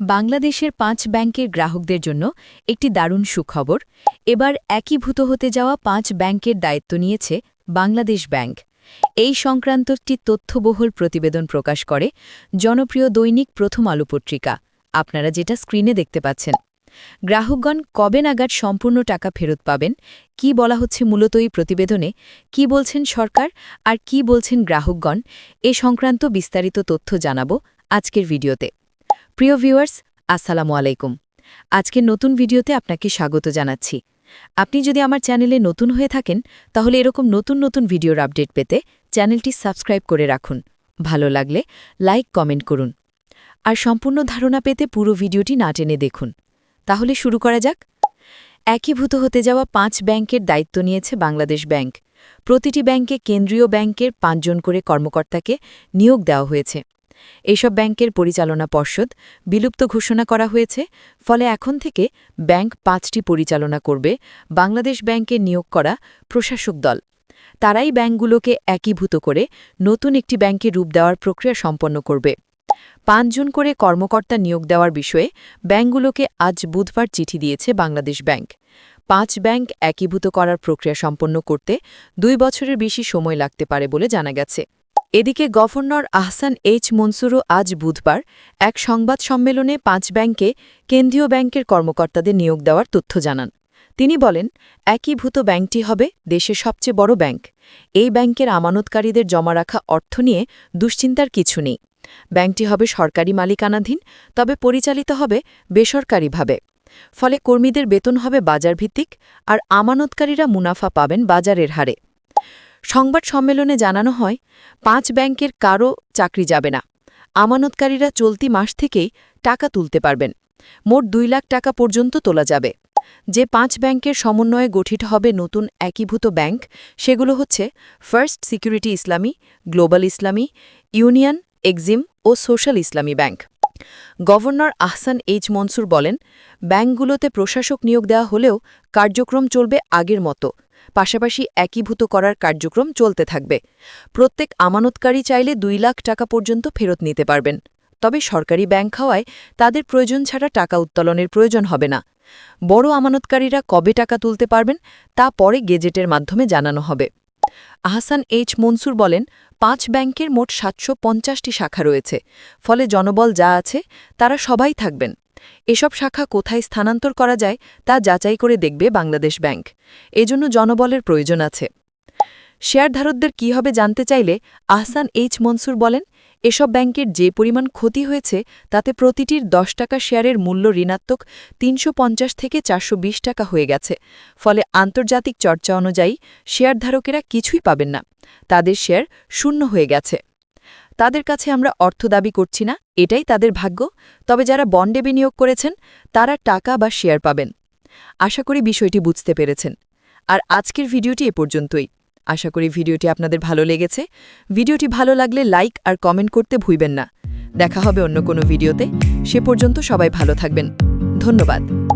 বাংলাদেশের পাঁচ ব্যাংকের গ্রাহকদের জন্য একটি দারুণ সুখবর। এবার একীভূত হতে যাওয়া পাঁচ ব্যাংকের দায়িত্ব নিয়েছে বাংলাদেশ ব্যাংক। এই সংক্রান্ত একটি তথ্যবহুল প্রতিবেদন প্রকাশ করে জনপ্রিয় দৈনিক প্রথম আলো পত্রিকা। আপনারা যেটা স্ক্রিনে দেখতে পাচ্ছেন। গ্রাহকগণ কবে নাগাদ সম্পূর্ণ টাকা ফেরত পাবেন? কি বলা হচ্ছে মূলত এই প্রতিবেদনে? কি বলছেন সরকার? আর কি বলছেন গ্রাহকগণ? এ সংক্রান্ত বিস্তারিত তথ্য জানাব আজকের ভিডিওতে। প্রিয় ভিউয়ার্স, আসসালামু আলাইকুম। আজকের নতুন ভিডিওতে আপনাকে স্বাগত জানাচ্ছি। আপনি যদি আমার চ্যানেলে নতুন হয়ে থাকেন, তাহলে এরকম নতুন নতুন ভিডিওর আপডেট পেতে চ্যানেলটি সাবস্ক্রাইব করে রাখুন। ভালো লাগলে লাইক, কমেন্ট করুন। আর সম্পূর্ণ ধারণা পেতে পুরো ভিডিওটি না টেনে দেখুন। তাহলে শুরু করা যাক। একীভূত হতে যাওয়া পাঁচ ব্যাংকের দায়িত্ব নিয়েছে বাংলাদেশ ব্যাংক। প্রতিটি ব্যাংকে কেন্দ্রীয় ব্যাংকের পাঁচজন করে কর্মকর্তাকে নিয়োগ দেওয়া হয়েছে। এইসব ব্যাংকের পরিচালনা পর্ষদ বিলুপ্ত ঘোষণা করা হয়েছে, ফলে এখন থেকে ব্যাংক পাঁচটি পরিচালনা করবে, বাংলাদেশ ব্যাংকে নিয়োগ করা প্রশাসক দল। তারাই ব্যাংকগুলোকে একীভূত করে নতুন একটি ব্যাংকে রূপ দেওয়ার প্রক্রিয়া সম্পন্ন করবে। পাঁচজন করে কর্মকর্তা নিয়োগ দেওয়ার বিষয়ে ব্যাংকগুলোকে আজ বুধবার চিঠি দিয়েছে বাংলাদেশ ব্যাংক। পাঁচ ব্যাংক একীভূত করার প্রক্রিয়া সম্পন্ন করতে দুই বছরের বেশি সময় লাগতে পারে বলে জানা গেছে। এদিকে গভর্নর আহসান এইচ মনসুরও আজ বুধবার এক সংবাদ সম্মেলনে পাঁচ ব্যাংকে কেন্দ্রীয় ব্যাংকের কর্মকর্তাদের নিয়োগ দেওয়ার তথ্য জানান। তিনি বলেন একীভূত ব্যাংকটি হবে দেশের সবচেয়ে বড় ব্যাংক। এই ব্যাংকের আমানতকারীদের জমা রাখা অর্থ নিয়ে দুশ্চিন্তার কিছু নেই। ব্যাংকটি হবে সরকারি মালিকানাধীন, তবে পরিচালিত হবে বেসরকারিভাবে। ফলে কর্মীদের বেতন হবে বাজারভিত্তিক, আর আমানতকারীরা মুনাফা পাবেন বাজারের হারে। সংবাদ সম্মেলনে জানানো হয়, পাঁচ ব্যাংকের কারও চাকরি যাবে না। আমানতকারীরা চলতি মাস থেকেই টাকা তুলতে পারবেন। মোট দুই লাখ টাকা পর্যন্ত তোলা যাবে। যে পাঁচ ব্যাংকের সমন্বয়ে গঠিত হবে নতুন একীভূত ব্যাংক, সেগুলো হচ্ছে first security Islami, global Islami, union, Exim ও social Islami bank. Governor Ahsan H Mansur বলেন, ব্যাংকগুলোতে প্রশাসক নিয়োগ দেওয়া হলেও কার্যক্রম চলবে আগের মতো। পাশাপাশি একীভূত করার কার্যক্রম চলতে থাকবে। প্রত্যেক আমানতকারী চাইলে দুই লাখ টাকা পর্যন্ত ফেরত নিতে পারবেন। তবে সরকারি ব্যাংক হওয়ায় তাদের প্রয়োজন ছাড়া টাকা উত্তোলনের প্রয়োজন হবে না। বড় আমানতকারীরা কবে টাকা তুলতে পারবেন, তা পরে গেজেটের মাধ্যমে জানানো হবে। আহসান এইচ মনসুর বলেন, পাঁচ ব্যাংকের মোট সাতশো শাখা রয়েছে। ফলে জনবল যা আছে, তারা সবাই থাকবেন। এসব শাখা কোথায় স্থানান্তর করা যায় তা যাচাই করে দেখবে বাংলাদেশ ব্যাংক। এজন্য জনবলের প্রয়োজন আছে। শেয়ারধারকদের কী হবে জানতে চাইলে আহসান এইচ মনসুর বলেন, এসব ব্যাংকের যে পরিমাণ ক্ষতি হয়েছে তাতে প্রতিটির দশ টাকা শেয়ারের মূল্য ঋণাত্মক তিনশো পঞ্চাশ থেকে চারশো বিশ টাকা হয়ে গেছে। ফলে আন্তর্জাতিক চর্চা অনুযায়ী শেয়ারধারকেরা কিছুই পাবেন না। তাদের শেয়ার শূন্য হয়ে গেছে। তাদের কাছে আমরা অর্থ দাবি করছি না, এটাই তাদের ভাগ্য, তবে যারা বন্ডে বিনিয়োগ করেছেন, তারা টাকা বা শেয়ার পাবেন। আশা করি বিষয়টি বুঝতে পেরেছেন। আর আজকের ভিডিওটি এ পর্যন্তই। আশা করি ভিডিওটি আপনাদের ভালো লেগেছে। ভিডিওটি ভালো লাগলে লাইক আর কমেন্ট করতে ভুলবেন না। দেখা হবে অন্য কোনো ভিডিওতে। সে পর্যন্ত সবাই ভালো থাকবেন। ধন্যবাদ।